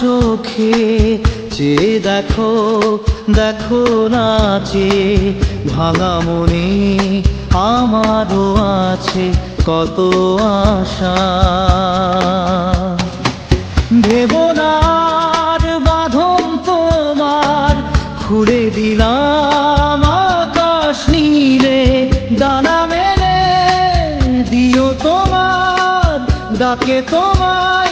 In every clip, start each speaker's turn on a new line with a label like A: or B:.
A: চোখে যে দেখো দেখো নাচে ভাঙা মনে আমারও আছে কত আশা। ভেবনার বাঁধন তোমার, খুলে দিলাম আকাশ নীলে, দানা মেলে দিও তোমার, ডাকে তোমায়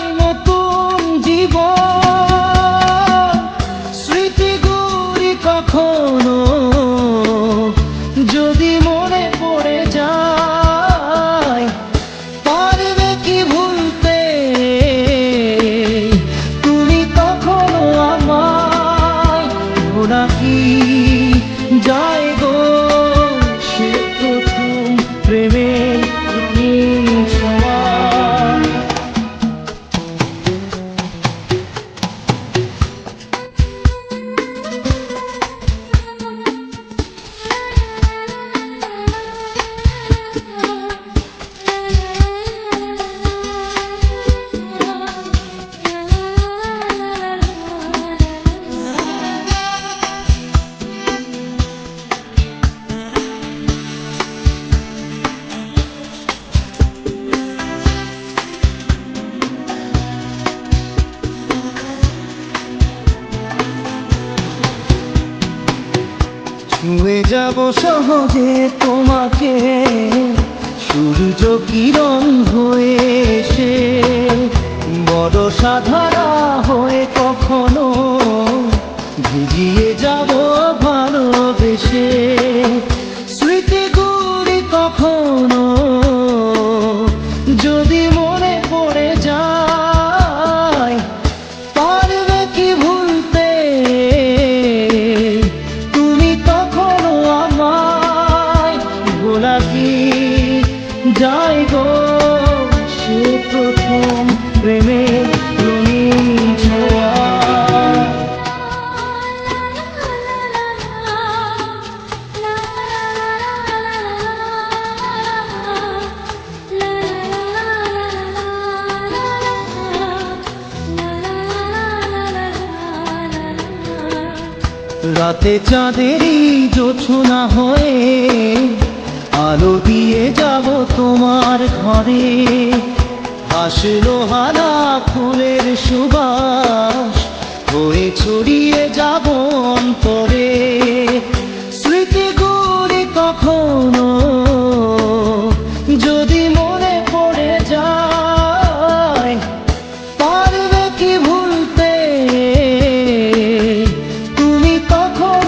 A: ছুঁয়ে যাব সহজে তোমাকে। সূর্য কিরণ হয়ে রাতে চাঁদেরই জোছনা হয়ে আলো দিয়ে যাব তোমার ঘরে। আসলো হানা ফুলের সুবাস। হয়ে ছড়িয়ে যাব অন্তরে স্মৃতিগুলি কখনো যদি মনে পড়ে যায়, পারবে কি ভুলতে? তুমি তখনও